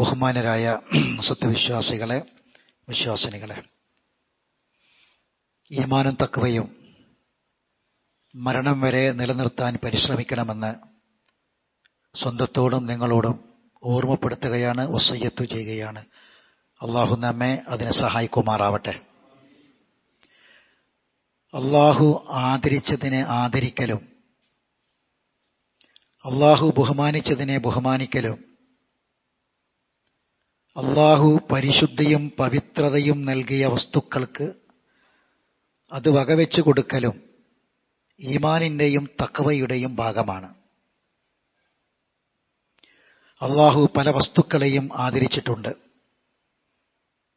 ബഹുമാനരായ സത്യവിശ്വാസികളെ വിശ്വാസിനികളെ ഈമാനും തക്കവയും മരണം വരെ നിലനിർത്താൻ പരിശ്രമിക്കണമെന്ന് സ്വന്തത്തോടും നിങ്ങളോടും ഓർമ്മപ്പെടുത്തുകയാണ് വസയ്യത്തു ചെയ്യുകയാണ്. അള്ളാഹു നമ്മെ അതിനെ സഹായിക്കുമാറാവട്ടെ. അള്ളാഹു ആദരിച്ചതിനെ ആദരിക്കലും അള്ളാഹു ബഹുമാനിച്ചതിനെ ബഹുമാനിക്കലും അള്ളാഹു പരിശുദ്ധിയും പവിത്രതയും നൽകിയ വസ്തുക്കൾക്ക് അത് വകവെച്ചു കൊടുക്കലും ഈമാനിന്റെയും തക്കവയുടെയും ഭാഗമാണ്. അള്ളാഹു പല വസ്തുക്കളെയും ആദരിച്ചിട്ടുണ്ട്.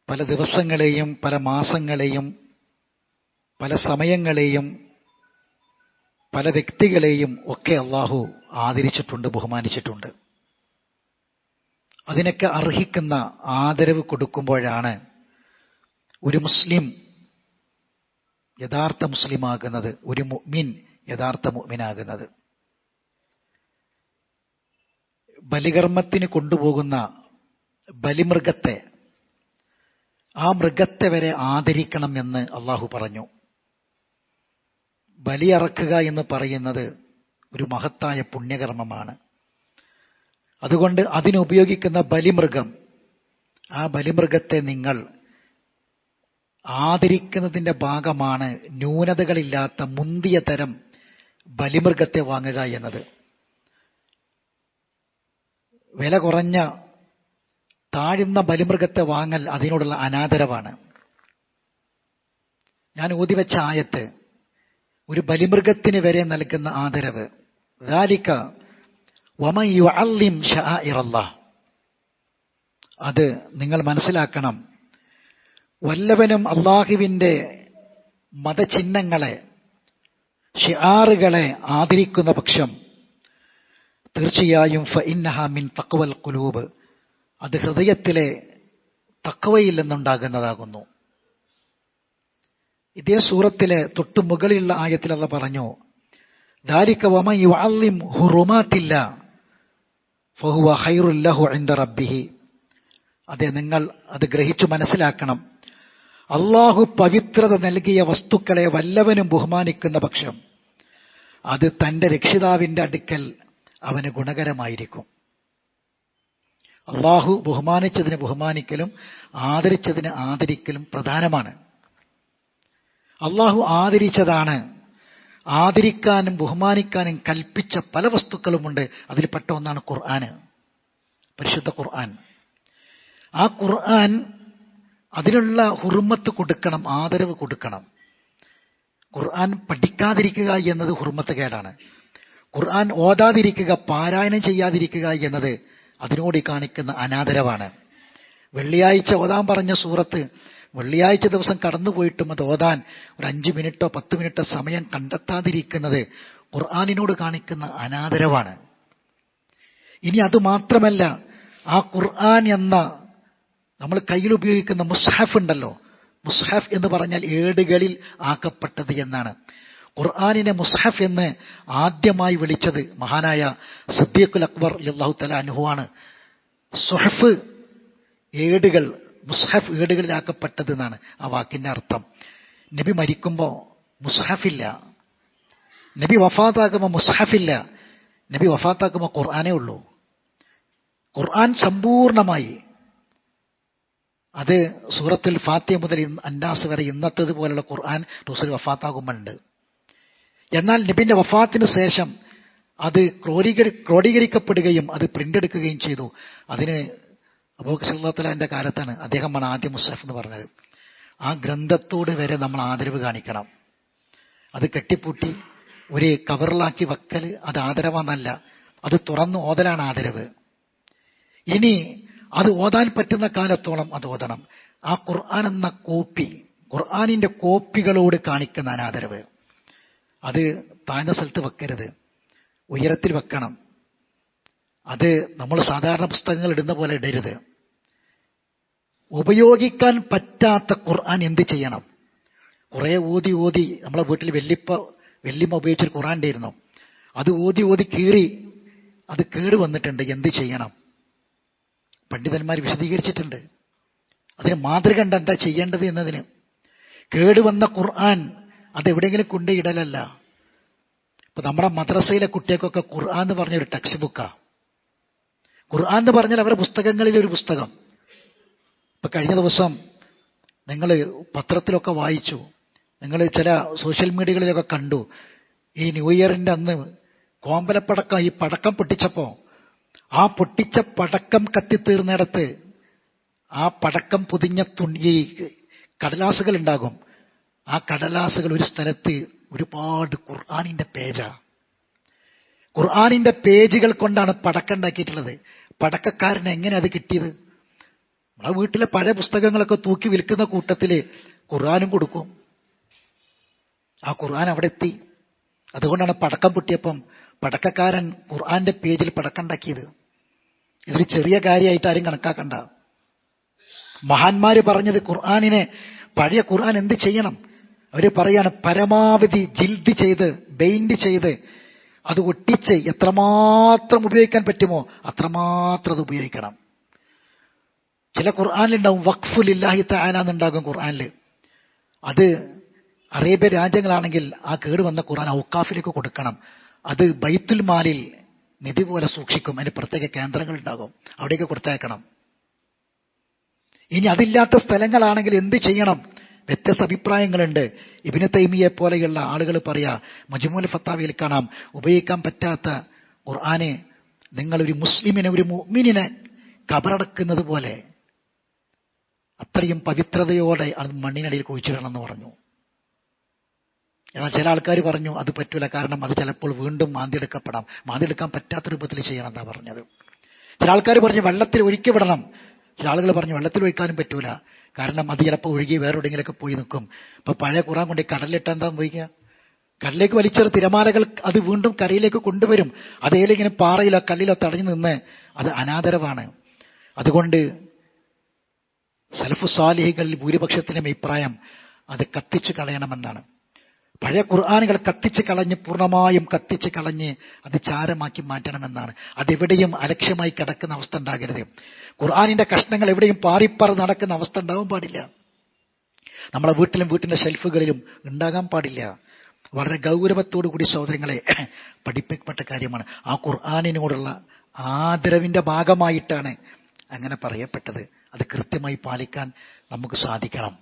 പല ദിവസങ്ങളെയും പല മാസങ്ങളെയും പല സമയങ്ങളെയും പല വ്യക്തികളെയും ഒക്കെ അള്ളാഹു ആദരിച്ചിട്ടുണ്ട് ബഹുമാനിച്ചിട്ടുണ്ട്. അതിനൊക്കെ അർഹിക്കുന്ന ആദരവ് കൊടുക്കുമ്പോഴാണ് ഒരു മുസ്ലിം യഥാർത്ഥ മുസ്ലിമാകുന്നത് ഒരു മുഅ്മിൻ യഥാർത്ഥ മുഅ്മിനാകുന്നത്. ബലികർമ്മത്തിന് കൊണ്ടുപോകുന്ന ബലിമൃഗത്തെ ആ മൃഗത്തെ വരെ ആദരിക്കണം എന്ന് അള്ളാഹു പറഞ്ഞു. ബലിയറക്കുക എന്ന് പറയുന്നത് ഒരു മഹത്തായ പുണ്യകർമ്മമാണ്. അതുകൊണ്ട് അതിനുപയോഗിക്കുന്ന ബലിമൃഗം ആ ബലിമൃഗത്തെ നിങ്ങൾ ആദരിക്കുന്നതിന്റെ ഭാഗമാണ് ന്യൂനതകളില്ലാത്ത മുന്തിയ തരം ബലിമൃഗത്തെ വാങ്ങുക എന്നത് വില കുറഞ്ഞ താഴ്ന്ന ബലിമൃഗത്തെ വാങ്ങൽ അതിനോടുള്ള അനാദരവാണ് ഞാൻ ഊതിവെച്ച ആയത്ത് ഒരു ബലിമൃഗത്തിന് വരെ നൽകുന്ന ആദരവ് ذلك അത് നിങ്ങൾ മനസ്സിലാക്കണം. വല്ലവനും അള്ളാഹുവിന്റെ മതചിഹ്നങ്ങളെ ഷിആറുകളെ ആദരിക്കുന്ന പക്ഷം തീർച്ചയായും ഫ മിൻ തക്വൽ കുലൂബ് അത് ഹൃദയത്തിലെ തക്വയിൽ നിന്നുണ്ടാകുന്നതാകുന്നു. ഇതേ സൂറത്തിലെ തൊട്ടുമുകളിലുള്ള ആയത്തിലത് ആയത്തിൽ പറഞ്ഞു ദാരിക്ക വമ യു അല്ലിം ഹുറുമാത്തില്ല. ഫഹുവ ഹൈറുല്ലഹു ലഹു ഇൻദ റബ്ബിഹി. അതെ നിങ്ങൾ അത് ഗ്രഹിച്ചു മനസ്സിലാക്കണം. അള്ളാഹു പവിത്രത നൽകിയ വസ്തുക്കളെ വല്ലവനും ബഹുമാനിക്കുന്ന പക്ഷം അത് തന്റെ രക്ഷിതാവിന്റെ അടുക്കൽ അവന് ഗുണകരമായിരിക്കും. അള്ളാഹു ബഹുമാനിച്ചതിന് ബഹുമാനിക്കലും ആദരിച്ചതിന് ആദരിക്കലും പ്രധാനമാണ്. അള്ളാഹു ആദരിച്ചതാണ് ആദരിക്കാനും ബഹുമാനിക്കാനും കൽപ്പിച്ച പല വസ്തുക്കളുമുണ്ട്. അതിൽപ്പെട്ട ഒന്നാണ് ഖുർആാന് പരിശുദ്ധ ഖുർആൻ. ആ ഖുർആൻ അതിനുള്ള ഹുർമത്ത് കൊടുക്കണം ആദരവ് കൊടുക്കണം. ഖുർആൻ പഠിക്കാതിരിക്കുക എന്നത് ഹുർമത്ത് കേടാണ്. ഖുർആൻ ഓതാതിരിക്കുക പാരായണം ചെയ്യാതിരിക്കുക എന്നത് അതിനോട് കാണിക്കുന്ന അനാദരവാണ്. വെള്ളിയാഴ്ച ഓതാൻ പറഞ്ഞ സൂറത്ത് വെള്ളിയാഴ്ച ദിവസം കടന്നുപോയിട്ടും അത് ഓതാൻ ഒരു അഞ്ച് മിനിറ്റോ പത്ത് മിനിറ്റോ സമയം കണ്ടെത്താതിരിക്കുന്നത് ഖുർആാനിനോട് കാണിക്കുന്ന അനാദരവാണ്. ഇനി അത് മാത്രമല്ല ആ ഖുർആൻ എന്ന നമ്മൾ കയ്യിൽ ഉപയോഗിക്കുന്ന മുസ്ഹഫ് ഉണ്ടല്ലോ. മുസ്ഹഫ് എന്ന് പറഞ്ഞാൽ ഏടുകളിൽ ആക്കപ്പെട്ടത് എന്നാണ്. ഖുർആാനിനെ മുസ്ഹഫ് എന്ന് ആദ്യമായി വിളിച്ചത് മഹാനായ സദ്ദീഖുൽ അക്ബർ അള്ളാഹു തല അനുഹുവാണ് സുഹഫ് ഏടുകൾ മുസ്ഹഫ് ഏടുകളിലാക്കപ്പെട്ടത് എന്നാണ് ആ വാക്കിന്റെ അർത്ഥം. നബി മരിക്കുമ്പോൾ മുസ്ഹഫില്ല. നബി വഫാത്താക്കുമ്പോൾ മുസ്ഹഫില്ല. നബി വഫാത്താക്കുമ്പോൾ ഖുർആാനേ ഉള്ളൂ. ഖുർആൻ സമ്പൂർണമായി അത് സൂറത്തിൽ ഫാത്തിയ മുതൽ അന്നാസ് വരെ ഇന്നത്തത് പോലുള്ള ഖുർആൻ റസൂൽ വഫാത്താകുമ്പോണ്ട് എന്നാൽ നബിന്റെ വഫാത്തിന് ശേഷം അത് ക്രോഡീകരി ക്രോഡീകരിക്കപ്പെടുകയും അത് പ്രിന്റ് എടുക്കുകയും ചെയ്തു. അതിന് അബൂഖലാത്തിന്റെ കാലത്താണ് അദ്ദേഹമാണ് ആദ്യ മുസ്തഫ് എന്ന് പറഞ്ഞത്. ആ ഗ്രന്ഥത്തോട് വരെ നമ്മൾ ആദരവ് കാണിക്കണം. അത് കെട്ടിപ്പൂട്ടി ഒരു കവറിലാക്കി വെക്കൽ അത് ആദരവാന്നല്ല അത് തുറന്നു ഓതലാണ് ആദരവ്. ഇനി അത് ഓതാൻ പറ്റുന്ന കാലത്തോളം അത് ഓതണം. ആ ഖുർആൻ എന്ന കോപ്പി ഖുർആാനിന്റെ കോപ്പികളോട് കാണിക്കുന്ന അനാദരവ് അത് താഴ്ന്ന സ്ഥലത്ത് വെക്കരുത്. ഉയരത്തിൽ വെക്കണം. അത് നമ്മൾ സാധാരണ പുസ്തകങ്ങൾ ഇടുന്ന പോലെ ഇടരുത്. ഉപയോഗിക്കാൻ പറ്റാത്ത ഖുർആൻ എന്ത് ചെയ്യണം? കുറെ ഓതി ഓതി നമ്മളെ വീട്ടിൽ വെല്ലിപ്പ വെല്ലിമ്മ ഉപയോഗിച്ചൊരു ഖുർആൻ ഉണ്ടായിരുന്നു. അത് ഓതി ഓതി കീറി അത് കേട് വന്നിട്ടുണ്ട്. എന്ത് ചെയ്യണം? പണ്ഡിതന്മാർ വിശദീകരിച്ചിട്ടുണ്ട്. അതിന് മാതൃക കണ്ട് എന്താ ചെയ്യേണ്ടത് എന്നതിന്. കേടുവന്ന ഖുർആൻ അതെവിടെയെങ്കിലും ഇടലല്ല. ഇപ്പൊ നമ്മുടെ മദ്രസയിലെ കുട്ടികൾക്കൊക്കെ ഖുർആൻ എന്ന് പറഞ്ഞൊരു ടെക്സ്റ്റ് ബുക്കാണ് ഖുർആൻ എന്ന് പറഞ്ഞാൽ അവരുടെ പുസ്തകങ്ങളിലൊരു പുസ്തകം. ഇപ്പൊ കഴിഞ്ഞ ദിവസം നിങ്ങൾ പത്രത്തിലൊക്കെ വായിച്ചു. നിങ്ങൾ ചില സോഷ്യൽ മീഡിയകളിലൊക്കെ കണ്ടു. ഈ ന്യൂ ഇയറിന്റെ അന്ന് കോമ്പലപ്പടക്കം ഈ പടക്കം പൊട്ടിച്ചപ്പോ ആ പൊട്ടിച്ച പടക്കം കത്തിത്തീർന്നിടത്ത് ആ പടക്കം പൊതിഞ്ഞ തുണി ഈ കടലാസുകൾ ഉണ്ടാകും. ആ കടലാസുകൾ ഒരു സ്ഥലത്ത് ഒരുപാട് ഖുർആാനിന്റെ പേജാ. ഖുർആാനിന്റെ പേജുകൾ കൊണ്ടാണ് പടക്കം ഉണ്ടാക്കിയിട്ടുള്ളത്. പടക്കക്കാരന് എങ്ങനെ അത് കിട്ടിയത്? നമ്മളെ വീട്ടിലെ പഴയ പുസ്തകങ്ങളൊക്കെ തൂക്കി വിൽക്കുന്ന കൂട്ടത്തിൽ ഖുർആാനും കൊടുക്കും. ആ ഖുർആൻ അവിടെ എത്തി. അതുകൊണ്ടാണ് പടക്കം പൊട്ടിയപ്പം പടക്കക്കാരൻ ഖുർആന്റെ പേജിൽ പടക്കം ഉണ്ടാക്കിയത് ഇതൊരു ചെറിയ കാര്യമായിട്ട് ആരും കണക്കാക്കണ്ട. മഹാന്മാര് പറഞ്ഞത് ഖുർആാനിനെ പഴയ ഖുർആൻ എന്ത് ചെയ്യണം? അവർ പറയാണ് പരമാവധി ജിൽദ് ചെയ്ത് ബെയിൻഡ് ചെയ്ത് അത് ഒട്ടിച്ച് എത്രമാത്രം ഉപയോഗിക്കാൻ പറ്റുമോ അത്രമാത്രം അത് ഉപയോഗിക്കണം. ചില ഖുർആാനിലുണ്ടാവും വഖഫുലില്ലാഹി തആല എന്നുണ്ടാകും ഖുർആാനിൽ അത് അറേബ്യ രാജ്യങ്ങളാണെങ്കിൽ ആ കേട് വന്ന ഖുർആൻ ഔക്കാഫിലേക്ക് കൊടുക്കണം. അത് ബൈത്തുൽ മാലിൽ നിധി പോലെ സൂക്ഷിക്കും. അതിന് പ്രത്യേക കേന്ദ്രങ്ങൾ ഉണ്ടാകും. അവിടേക്ക് കൊടുത്തേക്കണം ഇനി അതില്ലാത്ത സ്ഥലങ്ങളാണെങ്കിൽ എന്ത് ചെയ്യണം? വ്യത്യസ്ത അഭിപ്രായങ്ങളുണ്ട്. ഇബിന് തൈമിയെ പോലെയുള്ള ആളുകൾ പറയാ മജ്മൂൽ ഫത്താവിയിൽ കാണാം ഉപയോഗിക്കാൻ പറ്റാത്ത ഖുർആനെ നിങ്ങളൊരു മുസ്ലിമിനെ ഒരു മുഅ്മിനിനെ കബറടക്കുന്നത് പോലെ അത്രയും പവിത്രതയോടെ അത് മണ്ണിനടിയിൽ കുഴിച്ചിടണമെന്ന് പറഞ്ഞു. എന്നാൽ ചില ആൾക്കാർ പറഞ്ഞു അത് പറ്റൂല കാരണം അത് ചിലപ്പോൾ വീണ്ടും മാന്തിയെടുക്കപ്പെടാം. മാന്തിയെടുക്കാൻ പറ്റാത്ത രൂപത്തിൽ ചെയ്യണം പറഞ്ഞത്. ചില ആൾക്കാർ പറഞ്ഞു വെള്ളത്തിൽ ഒഴുക്കി വിടണം ചില ആളുകൾ പറഞ്ഞു വെള്ളത്തിൽ ഒഴിക്കാനും പറ്റൂല. കാരണം അത് ചിലപ്പോൾ ഒഴുകി വേറെ എവിടെയെങ്കിലൊക്കെ പോയി നിൽക്കും. ഇപ്പൊ പഴയ കുറാൻ കൊണ്ട് കടലിലിട്ട് എന്താ പോയിക്കുക കടലിലേക്ക് വലിച്ചെറ തിരമാലകൾ അത് വീണ്ടും കരയിലേക്ക് കൊണ്ടുവരും. അതേലിങ്ങനെ പാറയിലോ കല്ലിലോ തടഞ്ഞു നിന്ന് അത് അനാദരവാണ്. അതുകൊണ്ട് സലഫു സാലിഹികളിൽ ഭൂരിപക്ഷത്തിനും അഭിപ്രായം അത് കത്തിച്ചു കളയണമെന്നാണ്. പഴയ ഖുർആാനുകൾ കത്തിച്ച് കളഞ്ഞ് പൂർണമായും കത്തിച്ച് കളഞ്ഞ് അത് ചാരമാക്കി മാറ്റണമെന്നാണ്. അതെവിടെയും അലക്ഷ്യമായി കിടക്കുന്ന അവസ്ഥ ഉണ്ടാകരുത്. ഖുർആാനിന്റെ കഷ്ണങ്ങൾ എവിടെയും പാറിപ്പറ നടക്കുന്ന അവസ്ഥ ഉണ്ടാവാൻ പാടില്ല. നമ്മളെ വീട്ടിലും വീട്ടിന്റെ ഷെൽഫുകളിലും ഉണ്ടാകാൻ പാടില്ല. വളരെ ഗൗരവത്തോടു കൂടി സഹോദരങ്ങളെ പഠിപ്പിക്കപ്പെട്ട കാര്യമാണ്. ആ ഖുർആാനിനോടുള്ള ആദരവിന്റെ ഭാഗമായിട്ടാണ് അങ്ങനെ പറയപ്പെട്ടത്. അത് കൃത്യമായി പാലിക്കാൻ നമുക്ക് സാധിക്കണം.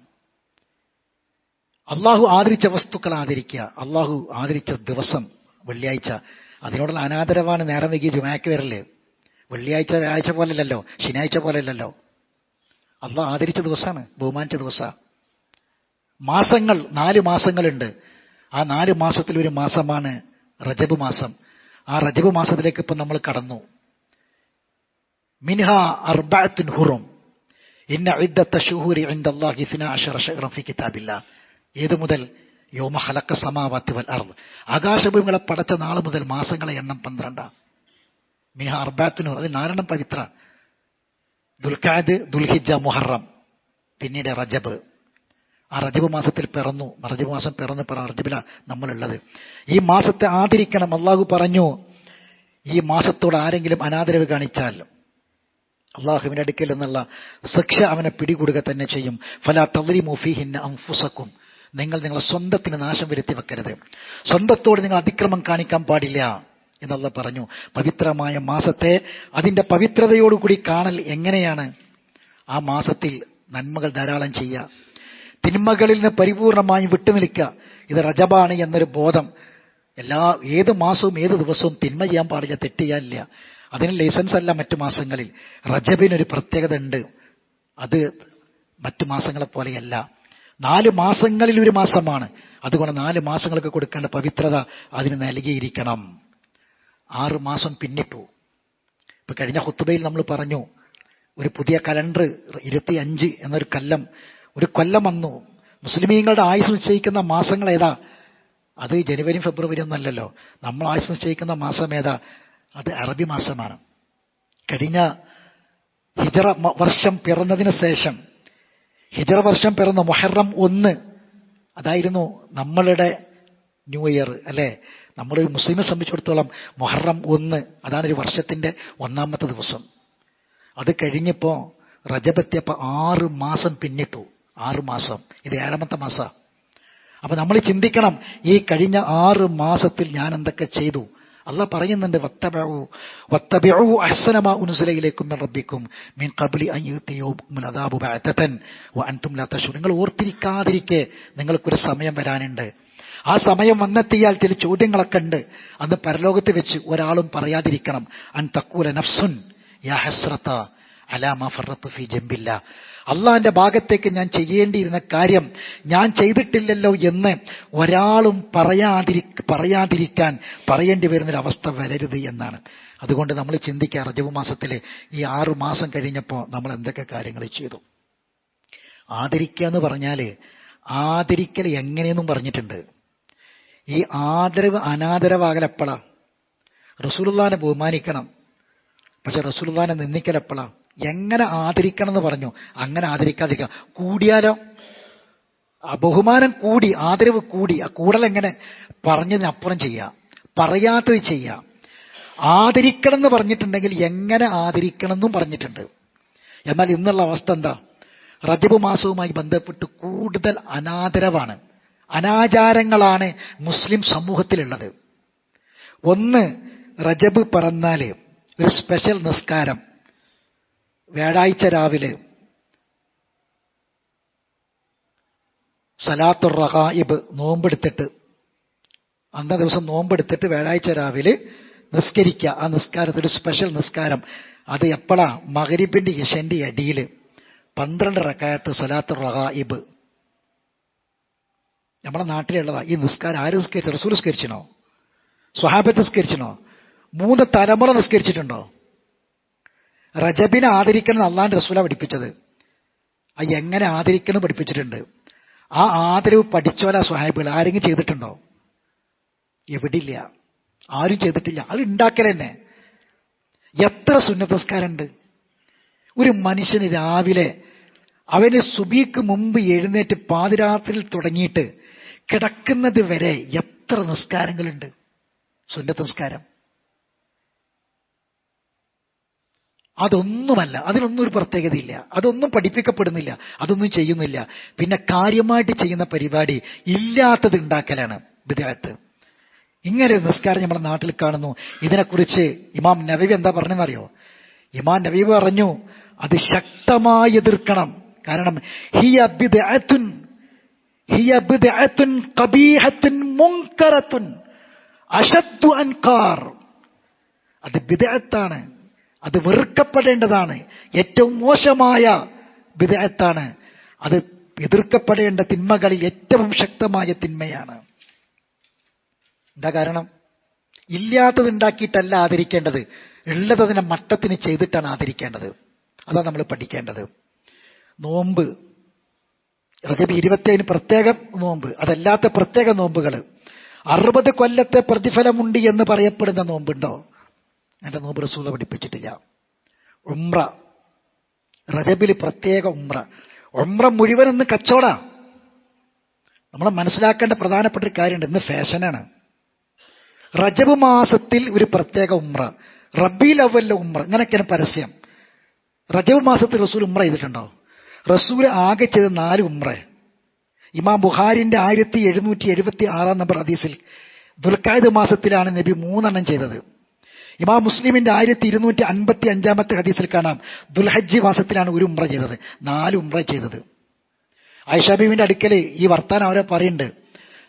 അള്ളാഹു ആദരിച്ച വസ്തുക്കൾ ആദരിക്കുക. അള്ളാഹു ആദരിച്ച ദിവസം വെള്ളിയാഴ്ച. അതിനോടുള്ള അനാദരവാണ് നേരം വൈകി ജുമാക്ക് വരൽ. വെള്ളിയാഴ്ച വ്യാഴ്ച പോലെയല്ലല്ലോ ശനിയാഴ്ച പോലെയല്ലല്ലോ അള്ളാഹ് ആദരിച്ച ദിവസമാണ് ബഹുമാനിച്ച ദിവസ. മാസങ്ങൾ നാല് മാസങ്ങളുണ്ട്. ആ നാല് മാസത്തിൽ ഒരു മാസമാണ് റജബ് മാസം. ആ റജബ് മാസത്തിലേക്ക് ഇപ്പം നമ്മൾ കടന്നു. മിൻഹ അർബാത്തിൻ ഹുറും. ഇന്ന ഏതു മുതൽ യോമ ഹലക്ക സമാവാത്തി വൽ അർവ് ആകാശഭൂമികളെ പടച്ച നാളെ മുതൽ മാസങ്ങളെ എണ്ണം പന്ത്രണ്ടാ. മിൻഹ അർബാത്തിനൂർ അത് നാലെണ്ണം പവിത്ര. ദുൽഖാദ് ദുൽഹിജ മുഹറം. പിന്നീട് റജബ്. ആ റജബ് മാസത്തിൽ പിറന്നു. റജബ് മാസം പിറന്ന് പിറ റജബില നമ്മളുള്ളത്. ഈ മാസത്തെ ആദരിക്കണം. അള്ളാഹു പറഞ്ഞു ഈ മാസത്തോട് ആരെങ്കിലും അനാദരവ് കാണിച്ചാൽ അള്ളാഹുവിന്റെ അടുക്കൽ എന്നുള്ള ശിക്ഷ അവനെ പിടികൂടുക തന്നെ ചെയ്യും. ഫല തവരി മുഫീഹിന്ന അംഫുസക്കും നിങ്ങൾ നിങ്ങളെ സ്വന്തത്തിന് നാശം വരുത്തി വെക്കരുത്. സ്വന്തത്തോട് നിങ്ങൾ അതിക്രമം കാണിക്കാൻ പാടില്ല എന്നുള്ള പറഞ്ഞു. പവിത്രമായ മാസത്തെ അതിന്റെ പവിത്രതയോടുകൂടി കാണൽ എങ്ങനെയാണ്? ആ മാസത്തിൽ നന്മകൾ ധാരാളം ചെയ്യുക. തിന്മകളിൽ നിന്ന് പരിപൂർണമായും വിട്ടുനിൽക്കുക. ഇത് റജബാണ് എന്നൊരു ബോധം. എല്ലാ ഏത് മാസവും ഏത് ദിവസവും തിന്മ ചെയ്യാൻ പാടില്ല തെറ്റ് ചെയ്യാനില്ല. അതിന് ലൈസൻസ് അല്ല മറ്റു മാസങ്ങളിൽ. റജബിനൊരു പ്രത്യേകത ഉണ്ട് അത് മറ്റു മാസങ്ങളെ പോലെയല്ല. നാല് മാസങ്ങളിൽ ഒരു മാസമാണ്. അതുകൊണ്ട് നാല് മാസങ്ങൾക്ക് കൊടുക്കേണ്ട പവിത്രത അതിന് നൽകിയിരിക്കണം. ആറ് മാസം പിന്നിട്ടു. ഇപ്പൊ കഴിഞ്ഞ ഹുത്തുബയിൽ നമ്മൾ പറഞ്ഞു ഒരു പുതിയ കലണ്ടർ ഇരുപത്തി അഞ്ച് എന്നൊരു കൊല്ലം ഒരു കൊല്ലം വന്നു. മുസ്ലിമീങ്ങളുടെ ആയുസ് നിശ്ചയിക്കുന്ന മാസങ്ങൾ ഏതാ അത് ജനുവരി ഫെബ്രുവരി ഒന്നല്ലല്ലോ. നമ്മൾ ആയുസ് നിശ്ചയിക്കുന്ന മാസം ഏതാ? അത് അറബി മാസമാണ്. കഴിഞ്ഞ ഹിജറ വർഷം പിറന്നതിന് ശേഷം ഹിജറ വർഷം പിറന്ന മൊഹറം ഒന്ന് അതായിരുന്നു നമ്മളുടെ ന്യൂ ഇയർ അല്ലെ? നമ്മളൊരു മുസ്ലിമെ സംബന്ധിച്ചിടത്തോളം മൊഹറം ഒന്ന് അതാണ് ഒരു വർഷത്തിന്റെ ഒന്നാമത്തെ ദിവസം. അത് കഴിഞ്ഞപ്പോൾ റജബെത്തിയപ്പോ ആറ് മാസം പിന്നിട്ടു. ആറ് മാസം. ഇത് ഏഴാമത്തെ മാസ. അപ്പൊ നമ്മൾ ചിന്തിക്കണം ഈ കഴിഞ്ഞ ആറ് മാസത്തിൽ ഞാൻ എന്തൊക്കെ ചെയ്തു? അല്ല പറയുന്നുണ്ട് വത്തബഉ വത്തബിഉ അഹ്സനമാ ഉൻസില ഇലൈക്കും മിൻ റബ്ബിക്കും മിൻ ഖബ്ലി അൻ യുതിയൗകുൽ അദാബു ബഅതതൻ വഅൻതും ലാ തശൂർ നിങ്ങൾ ഓർത്തിരിക്കാതിരിക്കെ നിങ്ങൾക്കൊരു സമയം വരാനുണ്ട്. ആ സമയം വന്നെത്തിയാൽ ചില ചോദ്യങ്ങളൊക്കെ ഉണ്ട്. അന്ന് പരലോകത്ത് വെച്ച് ഒരാളും പറയാതിരിക്കണം. അൻ തക്കൂല നഫ്സുൻ യാ ഹസ്രത്ത അലാമ ഫറത്ത് ഫി ജംബില്ല. അള്ളാന്റെ ഭാഗത്തേക്ക് ഞാൻ ചെയ്യേണ്ടിയിരുന്ന കാര്യം ഞാൻ ചെയ്തിട്ടില്ലല്ലോ എന്ന് ഒരാളും പറയാതിരി പറയാതിരിക്കാൻ പറയേണ്ടി വരുന്നൊരവസ്ഥ വരരുത് എന്നാണ്. അതുകൊണ്ട് നമ്മൾ ചിന്തിക്കുക റജബ് മാസത്തിലെ ഈ ആറു മാസം കഴിഞ്ഞപ്പോൾ നമ്മൾ എന്തൊക്കെ കാര്യങ്ങൾ ചെയ്തു? ആദരിക്കുക എന്ന് പറഞ്ഞാൽ ആദരിക്കൽ എങ്ങനെയെന്നും പറഞ്ഞിട്ടുണ്ട്. ഈ ആദരവ് അനാദരവാകലെപ്പോഴാ റസൂലുള്ളാനെ ബഹുമാനിക്കണം. പക്ഷെ റസൂലുള്ളാനെ നിന്ദിക്കലെപ്പോഴാ എങ്ങനെ ആദരിക്കണം എന്ന് പറഞ്ഞു. അങ്ങനെ ആദരിക്കാതിരിക്കാം കൂടിയാലോ? ബഹുമാനം കൂടി ആദരവ് കൂടി ആ കൂടൽ എങ്ങനെ പറഞ്ഞതിനപ്പുറം ചെയ്യാം പറയാത്തത് ചെയ്യാം ആദരിക്കണം എന്ന് പറഞ്ഞിട്ടുണ്ടെങ്കിൽ എങ്ങനെ ആദരിക്കണം എന്നും പറഞ്ഞിട്ടുണ്ട്. എന്നാൽ ഇന്നുള്ള അവസ്ഥ എന്താ? റജബ് മാസവുമായി ബന്ധപ്പെട്ട് കൂടുതൽ അനാദരവാണ്. അനാചാരങ്ങളാണ് മുസ്ലിം സമൂഹത്തിലുള്ളത്. ഒന്ന് റജബ് പറന്നാൽ ഒരു സ്പെഷ്യൽ നിസ്കാരം. വ്യാഴാഴ്ച രാവിലെ സലാത്തുർ റഹായിബ് നോമ്പെടുത്തിട്ട് അന്ന ദിവസം നോമ്പെടുത്തിട്ട് വ്യാഴാഴ്ച രാവിലെ നിസ്കരിക്കുക. ആ നിസ്കാരത്തിൽ ഒരു സ്പെഷ്യൽ നിസ്കാരം. അത് എപ്പോഴാ മകരിപ്പിന്റെ ഇഷന്റെ അടിയിൽ പന്ത്രണ്ട് റക്കായത്ത് സലാത്തുർ റഹായിബ്. നമ്മുടെ നാട്ടിലുള്ളതാ. ഈ നിസ്കാരം ആര് നിസ്കരിച്ചു? റസൂൽ നിസ്കരിച്ചിനോ സ്വഹാബത്ത് നിസ്കരിച്ചിനോ മൂന്ന് തലമുറ നിസ്കരിച്ചിട്ടുണ്ടോ? റജബിനെ ആദരിക്കണം അള്ളാൻ റസൂല പഠിപ്പിച്ചത്. ആ എങ്ങനെ ആദരിക്കണം പഠിപ്പിച്ചിട്ടുണ്ട്. ആ ആദരവ് പഠിച്ചോല സ്വഹാബികൾ. ആരെങ്കിലും ചെയ്തിട്ടുണ്ടോ? എവിടില്ല. ആരും ചെയ്തിട്ടില്ല. അത് ഉണ്ടാക്കൽ തന്നെ. എത്ര സുന്നതസ്കാരമുണ്ട്. ഒരു മനുഷ്യന് രാവിലെ അവന് സുബിക്ക് മുമ്പ് എഴുന്നേറ്റ് പാതിരാത്രിയിൽ തുടങ്ങിയിട്ട് കിടക്കുന്നത് വരെ എത്ര നിസ്കാരങ്ങളുണ്ട്. സുന്നത്ത് അതൊന്നുമല്ല. അതിനൊന്നും ഒരു പ്രത്യേകതയില്ല. അതൊന്നും പഠിപ്പിക്കപ്പെടുന്നില്ല. അതൊന്നും ചെയ്യുന്നില്ല. പിന്നെ കാര്യമായിട്ട് ചെയ്യുന്ന പരിപാടി ഇല്ലാത്തത് ഉണ്ടാക്കലാണ് വിദേഹത്ത് ഇങ്ങനെ ഒരു നിസ്കാരം നമ്മുടെ നാട്ടിൽ കാണുന്നു. ഇതിനെക്കുറിച്ച് ഇമാം നവീബ് എന്താ പറഞ്ഞെന്നറിയോ ഇമാം നവീബ് പറഞ്ഞു അത് ശക്തമായി എതിർക്കണം. കാരണം ഹി ബിദ്അത്തുൻ ഹി ബിദ്അത്തുൻ കബീഹത്തുൻ മുൻകറത്തുൻ അശദ്ദു അൻകാർ. അത് ബിദ്അത്താണ്. അത് വെറുക്കപ്പെടേണ്ടതാണ്. ഏറ്റവും മോശമായ ബിദ്അത്താണ് അത് എതിർക്കപ്പെടേണ്ട തിന്മകളിൽ ഏറ്റവും ശക്തമായ തിന്മയാണ്. എന്താ കാരണം? ഇല്ലാത്തത് ഉണ്ടാക്കിയിട്ടല്ല ആദരിക്കേണ്ടത്. ഉള്ളത് അതിനെ മട്ടത്തിന് ചെയ്തിട്ടാണ് ആദരിക്കേണ്ടത്. അതാണ് നമ്മൾ പഠിക്കേണ്ടത്. നോമ്പ്. റജബ് ഇരുപത്തേഴിന് പ്രത്യേക നോമ്പ്. അതല്ലാത്ത പ്രത്യേക നോമ്പുകൾ അറുപത് കൊല്ലത്തെ പ്രതിഫലമുണ്ട് എന്ന് പറയപ്പെടുന്ന നോമ്പുണ്ടോ? എന്റെ നോമ്പ് റസൂല പഠിപ്പിച്ചിട്ടില്ല. ഉമ്ര റജബിൽ പ്രത്യേക ഉമ്ര ഉമ്ര മുഴുവൻ ഇന്ന് കച്ചവട. നമ്മൾ മനസ്സിലാക്കേണ്ട പ്രധാനപ്പെട്ട ഒരു കാര്യമുണ്ട്. ഇന്ന് ഫാഷനാണ്. റജബ് മാസത്തിൽ ഒരു പ്രത്യേക ഉമ്ര റബ്ബീൽ അവലിലെ ഉമ്ര ഇങ്ങനെയൊക്കെയാണ് പരസ്യം. റജബ് മാസത്തിൽ റസൂൽ ഉമ്ര ചെയ്തിട്ടുണ്ടോ? റസൂൽ ആകെ ചെയ്ത നാല് ഉമ്ര ഇമാം ബുഹാരിന്റെ ആയിരത്തി എഴുന്നൂറ്റി എഴുപത്തി ആറാം നമ്പർ ഹദീസിൽ ദുൽഖായത് മാസത്തിലാണ് നബി മൂന്നെണ്ണം ചെയ്തത്. ഇമാം മുസ്ലിമിന്റെ ആയിരത്തി ഇരുന്നൂറ്റി അൻപത്തി അഞ്ചാമത്തെ ഹദീസിൽ കാണാം. ദുൽഹജ്ജ് മാസത്തിലാണ് ഒരു ഉമ്ര ചെയ്തത്. നാല് ഉമ്ര ചെയ്തത്. ഐഷബീവിന്റെ അടുക്കൽ ഈ വർത്താനം അവരെ പറയുന്നുണ്ട്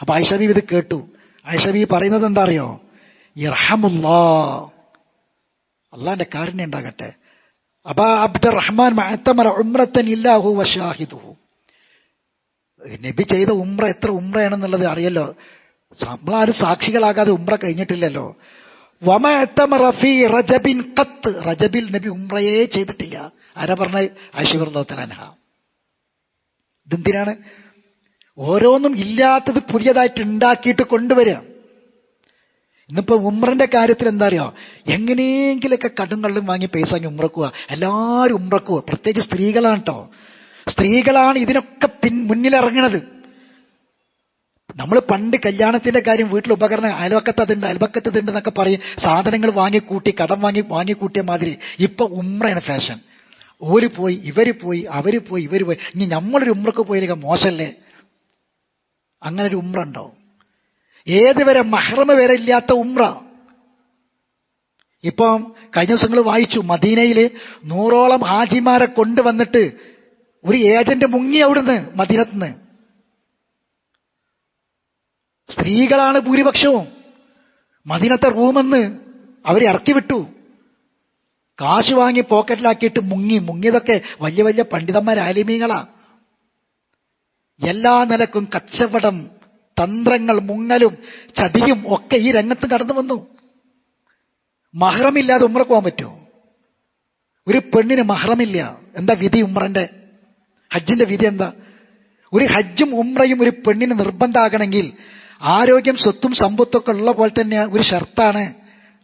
അപ്പൊ ഐഷബീവ് ഇത് കേട്ടു. ആയിഷാബി പറയുന്നത് എന്താ അറിയോ? ഇർഹമുല്ലാ. അള്ളാന്റെ കാരുണ്യം ഉണ്ടാകട്ടെ. അബാ അബ്ദുർ റഹ്മാൻ ഉംറത്തൻ ഇല്ലാഹു വഷാഹിദുഹു നബി ചെയ്ത ഉംറ എത്ര ഉംറയാണെന്നുള്ളത് അറിയല്ലോ. നമ്മളാരും സാക്ഷികളാകാതെ ഉംറ കഴിഞ്ഞിട്ടില്ലല്ലോ. റജബിൻ കത്ത് റജബിൽ നബി ഉംറയേ ചെയ്തിട്ടില്ല. ആരാ പറഞ്ഞ അഷിവർദ്ദോത്തലൻഹ ഇതെന്തിനാണ്? ഓരോന്നും ഇല്ലാത്തത് പുതിയതായിട്ട് ഉണ്ടാക്കിയിട്ട് കൊണ്ടുവരിക ഇന്നിപ്പോ ഉമ്രന്റെ കാര്യത്തിൽ എന്താ അറിയോ എങ്ങനെയെങ്കിലൊക്കെ കടുങ്കള്ളും വാങ്ങി പൈസ വാങ്ങി ഉമ്രക്കുക എല്ലാവരും ഉമ്രക്കുക പ്രത്യേകിച്ച് സ്ത്രീകളാണ് കേട്ടോ സ്ത്രീകളാണ് ഇതിനൊക്കെ പിൻ മുന്നിലിറങ്ങണത്. നമ്മൾ പണ്ട് കല്യാണത്തിന്റെ കാര്യം വീട്ടിൽ ഉപകരണം അയൽവക്കത്തതുണ്ട് അയൽവക്കത്തതുണ്ട് എന്നൊക്കെ പറയും. സാധനങ്ങൾ വാങ്ങിക്കൂട്ടി കടം വാങ്ങി വാങ്ങിക്കൂട്ടിയ മാതിരി. ഇപ്പൊ ഉമ്രയാണ് ഫാഷൻ ഓര് പോയി ഇവർ പോയി അവർ പോയി ഇവർ പോയി. ഇനി നമ്മളൊരു ഉമ്രക്ക് പോയിരിക്കുക മോശമല്ലേ അങ്ങനെ ഒരു ഉമ്ര ഉണ്ടോ ഏതുവരെ മഹ്റമ വരെ ഇല്ലാത്ത ഉമ്ര. ഇപ്പം കഴിഞ്ഞ ദിവസങ്ങൾ വായിച്ചു മദീനയിൽ നൂറോളം ഹാജിമാരെ കൊണ്ടുവന്നിട്ട് ഒരു ഏജന്റ് മുങ്ങി അവിടുന്ന് മദീനത്തുനിന്ന് സ്ത്രീകളാണ് ഭൂരിപക്ഷവും. മദിനത്തെ റൂമെന്ന് അവരെ ഇറക്കി വിട്ടു കാശ് വാങ്ങി പോക്കറ്റിലാക്കിയിട്ട് മുങ്ങി. മുങ്ങിയതൊക്കെ വലിയ വലിയ പണ്ഡിതന്മാർ ആലിമീങ്ങളാ. എല്ലാ നിലക്കും കച്ചവടം തന്ത്രങ്ങൾ മുങ്ങലും ചതിയും ഒക്കെ ഈ രംഗത്ത് കടന്നു വന്നു. മഹ്റമില്ലാതെ ഉമ്ര പോകാൻ പറ്റുമോ? ഒരു പെണ്ണിന് മഹ്റമില്ല. എന്താ വിധി ഉമ്രന്റെ? ഹജ്ജിന്റെ വിധി എന്താ? ഒരു ഹജ്ജും ഉമ്രയും ഒരു പെണ്ണിന് നിർബന്ധമാകണമെങ്കിൽ ആരോഗ്യം സ്വത്തും സമ്പത്തൊക്കെ ഉള്ള പോലെ തന്നെ ഒരു ഷർത്താണ്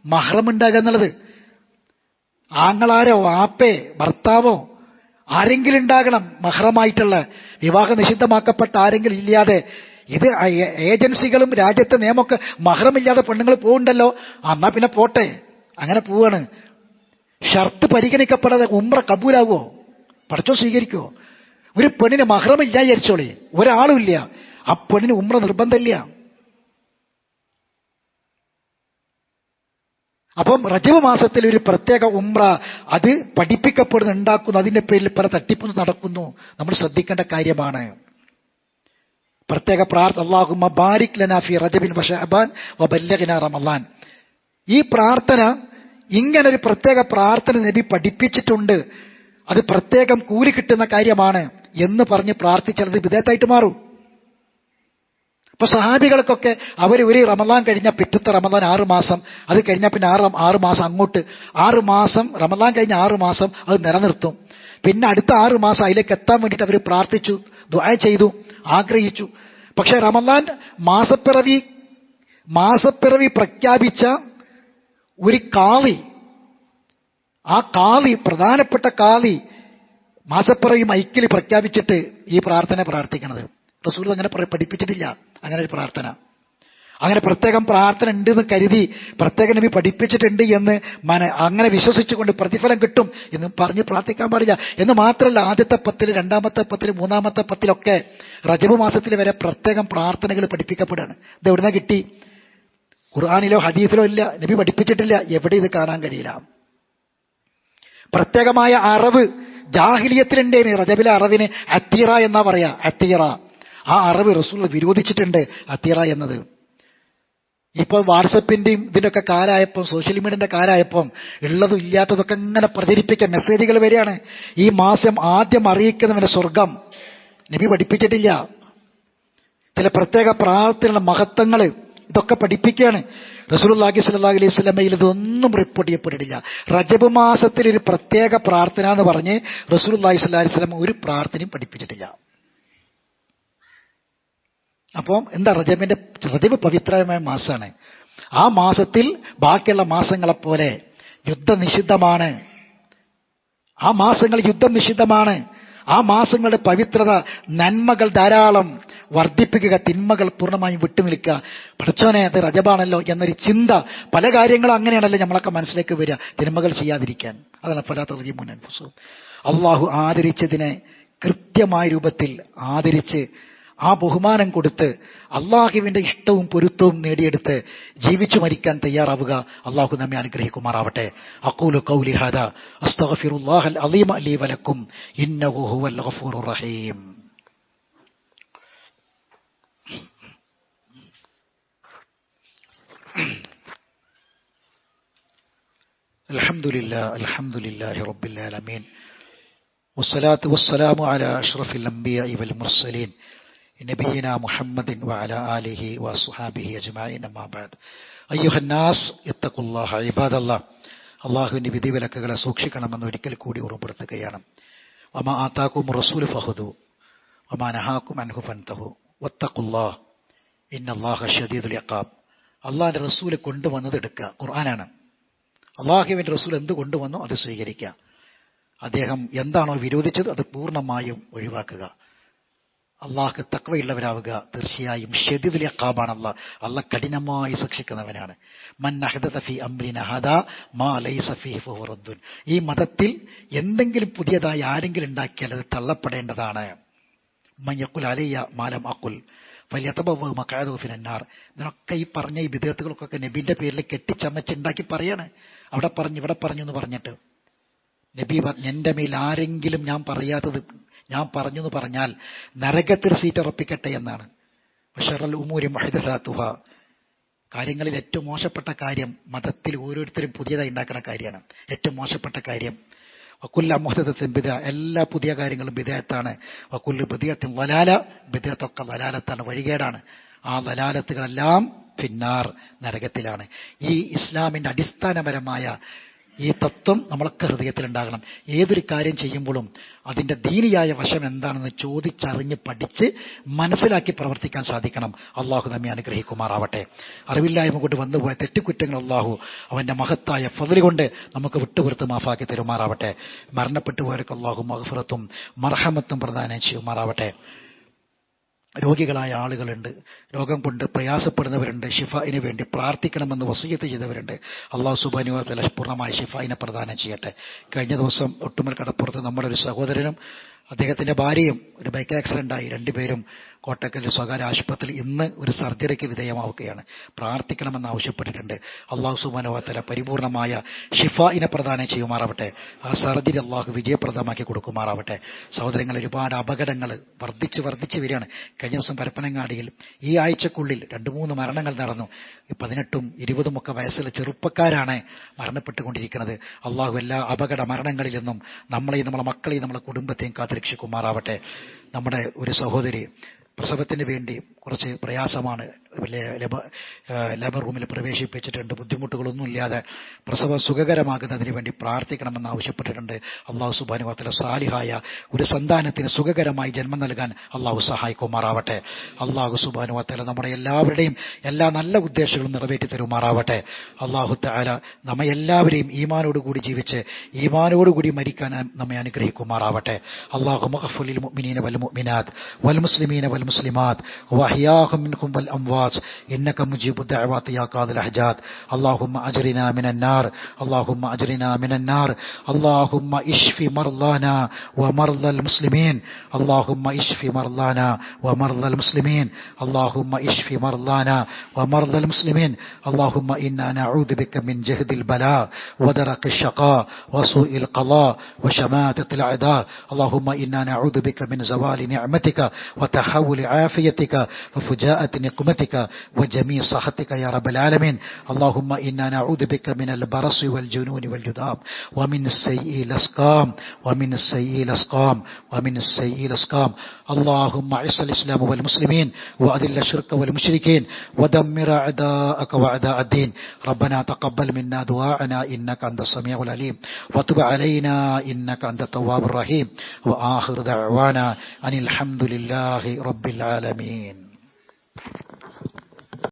മഹ്റം ഉണ്ടാകുക എന്നുള്ളത്. ആങ്ങളാരോ ആപ്പേ ഭർത്താവോ ആരെങ്കിലും ഉണ്ടാകണം മഹ്റമായിട്ടുള്ള വിവാഹ നിഷിദ്ധമാക്കപ്പെട്ട ആരെങ്കിലും ഇല്ലാതെ. ഇത് ഏജൻസികളും രാജ്യത്തെ നിയമമൊക്കെ മഹ്റമില്ലാതെ പെണ്ണുങ്ങൾ പോകുന്നുണ്ടല്ലോ എന്നാ പിന്നെ പോട്ടെ. അങ്ങനെ പോവാണ്. ഷർത്ത് പരിഗണിക്കപ്പെടാതെ ഉമ്ര കബൂലാവോ പഠിച്ചോ സ്വീകരിക്കുവോ? ഒരു പെണ്ണിന് മഹ്റമില്ല വിചാരിച്ചോളി. ഒരാളുമില്ല ആ പെണ്ണിന് ഉമ്ര നിർബന്ധമില്ല. അപ്പം റജബ് മാസത്തിൽ ഒരു പ്രത്യേക ഉമ്ര അത് പഠിപ്പിക്കപ്പെടുന്ന ഉണ്ടാക്കുന്നു. അതിന്റെ പേരിൽ പല തട്ടിപ്പും നടക്കുന്നു. നമ്മൾ ശ്രദ്ധിക്കേണ്ട കാര്യമാണ്. പ്രത്യേക പ്രാർത്ഥ അള്ളാഹുമ ബാരിക് ലനാഫി റജബിൻ വഷഅബാൻ റമളാൻ ഈ പ്രാർത്ഥന ഇങ്ങനെ ഒരു പ്രത്യേക പ്രാർത്ഥന നബി പഠിപ്പിച്ചിട്ടുണ്ട്. അത് പ്രത്യേകം കൂലി കിട്ടുന്ന കാര്യമാണ് എന്ന് പറഞ്ഞ് പ്രാർത്ഥിച്ചത് വിധേയത്തായിട്ട് മാറും. ഇപ്പൊ സഹാബികൾക്കൊക്കെ അവർ ഒരു റമദാൻ കഴിഞ്ഞ പിറ്റത്തെ റമദാൻ ആറ് മാസം അത് കഴിഞ്ഞാൽ പിന്നെ ആറ് ആറ് മാസം അങ്ങോട്ട്. ആറ് മാസം റമദാൻ കഴിഞ്ഞ ആറ് മാസം അത് നിലനിർത്തും. പിന്നെ അടുത്ത ആറ് മാസം അതിലേക്ക് എത്താൻ വേണ്ടിയിട്ട് അവർ പ്രാർത്ഥിച്ചു ദ്വായ ചെയ്തു ആഗ്രഹിച്ചു. പക്ഷെ റമദാൻ മാസപ്പിറവി മാസപ്പിറവി പ്രഖ്യാപിച്ച ഒരു കാളി ആ കാളി പ്രധാനപ്പെട്ട കാളി മാസപ്പിറവി മൈക്കിൽ പ്രഖ്യാപിച്ചിട്ട് ഈ പ്രാർത്ഥന പ്രാർത്ഥിക്കണത്. റസൂൽ അങ്ങനെ പഠിപ്പിച്ചിട്ടില്ല. അങ്ങനെ ഒരു പ്രാർത്ഥന. അങ്ങനെ പ്രത്യേകം പ്രാർത്ഥന ഉണ്ട് എന്ന് കരുതി പ്രത്യേക നബി പഠിപ്പിച്ചിട്ടുണ്ട് എന്ന് മന അങ്ങനെ വിശ്വസിച്ചുകൊണ്ട് പ്രതിഫലം കിട്ടും എന്ന് പറഞ്ഞ് പ്രാർത്ഥിക്കാൻ പാടില്ല. എന്ന് മാത്രമല്ല ആദ്യത്തെ പത്തിൽ രണ്ടാമത്തെ പത്തിൽ മൂന്നാമത്തെ പത്തിലൊക്കെ റജബ് മാസത്തിൽ വരെ പ്രത്യേകം പ്രാർത്ഥനകൾ പഠിപ്പിക്കപ്പെടുകയാണ്. ഇത് എവിടുന്ന കിട്ടി? ഖുർആാനിലോ ഹദീഫിലോ ഇല്ല. നബി പഠിപ്പിച്ചിട്ടില്ല. എവിടെ ഇത് കാണാൻ കഴിയില്ല. പ്രത്യേകമായ അറിവ് ജാഹിലിയത്തിലുണ്ടേന് റജബിലെ അറിവിന് അത്തീറ എന്നാ പറയാ? അത്തീറ. ആ അറിവ് റസൂൽ വിരോധിച്ചിട്ടുണ്ട് അത്തീറ എന്നത്. ഇപ്പോൾ വാട്സപ്പിന്റെയും ഇതിന്റെയൊക്കെ കാലായപ്പം സോഷ്യൽ മീഡിയന്റെ കാലായപ്പം ഉള്ളതും ഇല്ലാത്തതൊക്കെ ഇങ്ങനെ പ്രചരിപ്പിക്കാൻ മെസ്സേജുകൾ വരികയാണ്. ഈ മാസം ആദ്യം അറിയിക്കുന്നവന്റെ സ്വർഗം നബി പഠിപ്പിച്ചിട്ടില്ല. ചില പ്രത്യേക പ്രാർത്ഥനയുടെ മഹത്വങ്ങൾ ഇതൊക്കെ പഠിപ്പിക്കുകയാണ്. റസൂലുള്ളാഹി സ്വല്ലാഹി അലൈഹി സ്വലമയിൽ ഇതൊന്നും റിപ്പോർട്ട് ചെയ്യപ്പെട്ടിട്ടില്ല. റജബ് മാസത്തിൽ ഒരു പ്രത്യേക പ്രാർത്ഥന എന്ന് പറഞ്ഞ് റസൂലുള്ളാഹി സ്വല്ലാ അലൈഹി സ്വലം ഒരു പ്രാർത്ഥനയും പഠിപ്പിച്ചിട്ടില്ല. അപ്പം എന്താ റജബിന്റെ റജബ് പവിത്രമായ മാസമാണ് ആ മാസത്തിൽ ബാക്കിയുള്ള മാസങ്ങളെപ്പോലെ യുദ്ധം നിഷിദ്ധമാണ് ആ മാസങ്ങൾ യുദ്ധം നിഷിദ്ധമാണ് ആ മാസങ്ങളുടെ പവിത്രത നന്മകൾ ധാരാളം വർദ്ധിപ്പിക്കുക തിന്മകൾ പൂർണമായും വിട്ടുനിൽക്കുക. പഠിച്ചോനെ അത് റജബാണല്ലോ എന്നൊരു ചിന്ത പല കാര്യങ്ങളും അങ്ങനെയാണല്ലോ നമ്മളൊക്കെ മനസ്സിലേക്ക് വരിക. തിന്മകൾ ചെയ്യാതിരിക്കാൻ. അതാണ് ഫലാത്ത മുന്നൻഫുസും അള്ളാഹു ആദരിച്ചതിനെ കൃത്യമായ രൂപത്തിൽ ആദരിച്ച് ആ ബഹുമാനം കൊടുത്ത് അള്ളാഹുവിന്റെ ഇഷ്ടവും പൊരുത്തവും നേടിയെടുത്ത് ജീവിച്ചു മരിക്കാൻ തയ്യാറാവുക അള്ളാഹു നമ്മെ അനുഗ്രഹിക്കുമാറാവട്ടെ അക്കൂലു കൗലി ഹദ അസ്തഗ്ഫിറുല്ലാഹൽ അലീം അലി വലക്കും ഇന്നഹു ഹുവൽ ഗഫൂറുർ റഹീം الحمد لله الحمد لله رب العالمين والصلاة والسلام على أشرف الأنبياء والمرسلين نبينا محمد وعلى آله وصحابه أجمعين أما بعد أيها الناس اتقوا الله عباد الله അള്ളാഹുവിന്റെ വിധിവിലക്കുകളെ സൂക്ഷിക്കണമെന്ന് ഒരിക്കൽ കൂടി ഓർമ്മപ്പെടുത്തുകയാണ് വമ ആത്താക്കും റസൂൽ ഫഹുദു വമാ നഹാക്കും അൻഹു ഫൻതഹു വത്തഖുല്ലാ ഇന്നല്ലാഹ ഷദീദുൽ യഖാബ് അള്ളാഹിന്റെ റസൂല് കൊണ്ടുവന്നത് എടുക്കുക ഖുർആനാണ് അള്ളാഹുവിന്റെ റസൂൽ എന്ത് കൊണ്ടുവന്നോ അത് സ്വീകരിക്കുക അദ്ദേഹം എന്താണോ വിരോധിച്ചത് അത് പൂർണ്ണമായും ഒഴിവാക്കുക അള്ളാഹ്ക്ക് തക്വയുള്ളവരാവുക. തീർച്ചയായും ഷെദിദിലെ കാബാണ് അല്ല അല്ല കഠിനമായി ശിക്ഷിക്കുന്നവനാണ് മൻ അഹദഫി ഫി അംരിന ഹദാ മാ ലൈസ ഫീഹി ഫഹുവ റദ്ദുൻ. ഈ മതത്തിൽ എന്തെങ്കിലും പുതിയതായി ആരെങ്കിലും ഉണ്ടാക്കിയാൽ അത് തള്ളപ്പെടേണ്ടതാണ്. മയ്യക്കുൽ അലയ്യ മാലം അക്കുൽ വലിയത്തബവ് മക്കാദോഫിനാർ ഇതിനൊക്കെ ഈ പറഞ്ഞ ഈ വിദേഹത്തുകൾക്കൊക്കെ നബിന്റെ പേരിൽ കെട്ടിച്ചമച്ചുണ്ടാക്കി പറയാണ്. അവിടെ പറഞ്ഞു ഇവിടെ പറഞ്ഞു എന്ന് പറഞ്ഞിട്ട്. നബി എന്റെ മേൽ ആരെങ്കിലും ഞാൻ പറയാത്തത് ഞാൻ പറഞ്ഞു എന്ന് പറഞ്ഞാൽ നരകത്തിൽ സീറ്റ് ഉറപ്പിക്കട്ടെ എന്നാണ്. ബഷറൽ ഉമൂരി മഹിദാത്തുഹ കാര്യങ്ങളിൽ ഏറ്റവും മോശപ്പെട്ട കാര്യം മതത്തിൽ ഓരോരുത്തരും പുതിയതായി ഉണ്ടാക്കുന്ന കാര്യമാണ്. ഏറ്റവും മോശപ്പെട്ട കാര്യം വക്കുല്ല മുഹദത്തിൻ ബിദ. എല്ലാ പുതിയ കാര്യങ്ങളും ബിദയത്താണ്. വക്കുല്ല് ബിദയത്തിൻ വലാല ബിദയത്തൊക്കെ വലാലത്താണ് വഴികേടാണ്. ആ വലാലത്തുകളെല്ലാം പിന്നാർ നരകത്തിലാണ്. ഈ ഇസ്ലാമിന്റെ അടിസ്ഥാനപരമായ ഈ തത്വം നമ്മളൊക്കെ ഹൃദയത്തിൽ ഉണ്ടാകണം ഏതൊരു കാര്യം ചെയ്യുമ്പോഴും അതിന്റെ ദീനിയായ വശം എന്താണെന്ന് ചോദിച്ചറിഞ്ഞ് പഠിച്ച് മനസ്സിലാക്കി പ്രവർത്തിക്കാൻ സാധിക്കണം. അള്ളാഹു നമ്മെ അനുഗ്രഹിക്കുമാറാവട്ടെ. അറിവില്ലായ്മ കൊണ്ട് വന്നുപോയ തെറ്റുകുറ്റങ്ങൾ അള്ളാഹു അവന്റെ മഹത്തായ ഫതിൽ കൊണ്ട് നമുക്ക് വിട്ടുപുറത്ത് മാഫാക്കി തരുമാറാവട്ടെ. മരണപ്പെട്ടു പോയവർക്ക് അള്ളാഹു മഹഫുറത്തും മർഹമത്തും പ്രദാനം ചെയ്യുമാറാവട്ടെ. രോഗികളായ ആളുകളുണ്ട്. രോഗം കൊണ്ട് പ്രയാസപ്പെടുന്നവരുണ്ട്. ഷിഫായിന് വേണ്ടി പ്രാർത്ഥിക്കണമെന്ന് വസീയത്ത് ചെയ്തവരുണ്ട്. അള്ളാഹു സുബാനുവല പൂർണമായ ഷിഫായിനെ പ്രദാനം ചെയ്യട്ടെ. കഴിഞ്ഞ ദിവസം ഒട്ടുമൽ കടപ്പുറത്ത് നമ്മുടെ ഒരു സഹോദരനും അദ്ദേഹത്തിന്റെ ഭാര്യയും ഒരു ബൈക്ക് ആക്സിഡന്റ് ആയി രണ്ടുപേരും കോട്ടക്കൽ സ്വകാര്യ ആശുപത്രിയിൽ ഇന്ന് ഒരു സർജറിക്ക് വിധേയമാവുകയാണ്. പ്രാർത്ഥിക്കണമെന്ന് ആവശ്യപ്പെട്ടിട്ടുണ്ട്. അള്ളാഹു സുബാനുവാത്തല പരിപൂർണമായ ഷിഫായിനെ പ്രദാനം ചെയ്യുമാറാവട്ടെ. ആ സർജറി അള്ളാഹു വിജയപ്രദമാക്കി കൊടുക്കുമാറാവട്ടെ. സഹോദരങ്ങൾ ഒരുപാട് അപകടങ്ങൾ വർദ്ധിച്ച് വർദ്ധിച്ച് വരികയാണ്. കഴിഞ്ഞ ദിവസം പരപ്പനങ്ങാടിയിൽ ഈ ആഴ്ചക്കുള്ളിൽ രണ്ട് മൂന്ന് മരണങ്ങൾ നടന്നു. പതിനെട്ടും ഇരുപതും ഒക്കെ വയസ്സിലെ ചെറുപ്പക്കാരാണ് മരണപ്പെട്ടുകൊണ്ടിരിക്കുന്നത്. അള്ളാഹു എല്ലാ അപകട മരണങ്ങളിൽ നിന്നും നമ്മളെയും നമ്മളെ മക്കളെയും നമ്മളെ കുടുംബത്തെയും കാത്തുരക്ഷിക്കുമാറാവട്ടെ നമ്മുടെ ഒരു സഹോദരി പ്രസവത്തിന് വേണ്ടി കുറച്ച് പ്രയാസമാണ്. ലേബർ റൂമിൽ പ്രവേശിപ്പിച്ചിട്ടുണ്ട്. ബുദ്ധിമുട്ടുകളൊന്നും ഇല്ലാതെ പ്രസവം സുഖകരമാകുന്നതിന് വേണ്ടി പ്രാർത്ഥിക്കണമെന്ന് ആവശ്യപ്പെട്ടിട്ടുണ്ട്. അള്ളാഹു സുബാനുവാത്തല സാലിഹായ ഒരു സന്താനത്തിന് സുഖകരമായി ജന്മം നൽകാൻ അള്ളാഹു സഹായിക്കുമാറാവട്ടെ. അള്ളാഹു സുബാനുവാത്തല നമ്മുടെ എല്ലാവരുടെയും എല്ലാ നല്ല ഉദ്ദേശങ്ങളും നിറവേറ്റി തരുമാറാവട്ടെ. അള്ളാഹു താല നമ്മെ എല്ലാവരെയും ഈമാനോടുകൂടി ജീവിച്ച് ഈമാനോടുകൂടി മരിക്കാൻ നമ്മെ അനുഗ്രഹിക്കുമാറാവട്ടെ. അള്ളാഹു മുഖഫുലിൽ മുഅ്മിനീന വൽ മുഅ്മിനാത്ത് വൽ മുസ്ലിമീന വൽ مسلمات وأحياهم منكم والأموات. إنك مجيب الدعوات يا قاضي الحاجات اللهم أجرنا من النار. اللهم أجرنا من النار. اللهم اشف مرضانا ومرضى المسلمين. اللهم اشف مرضانا ومرضى المسلمين. اللهم اشف مرضانا ومرضى المسلمين. اللهم إنا نعوذ بك من جهد البلاء ودرك الشقاء وسوء القضاء وشماتة الأعداء. اللهم إنا نعوذ بك من زوال نعمتك وتحول عافيتك وفجاءة نقمتك وجميع صحتك يا رب العالمين. اللهم إنا نعوذ بك من البرص والجنون والجذام ومن السيء الأسقام ومن السيء الأسقام ومن السيء الأسقام. اللهم اعز الإسلام والمسلمين وأذل الشرك والمشركين ودمر أعداءك وأعداء الدين. ربنا تقبل منا دعاءنا إنك أنت السميع العليم. وتب علينا إنك أنت التواب الرحيم. وآخر دعوانا أن الحمد لله رب العالمين.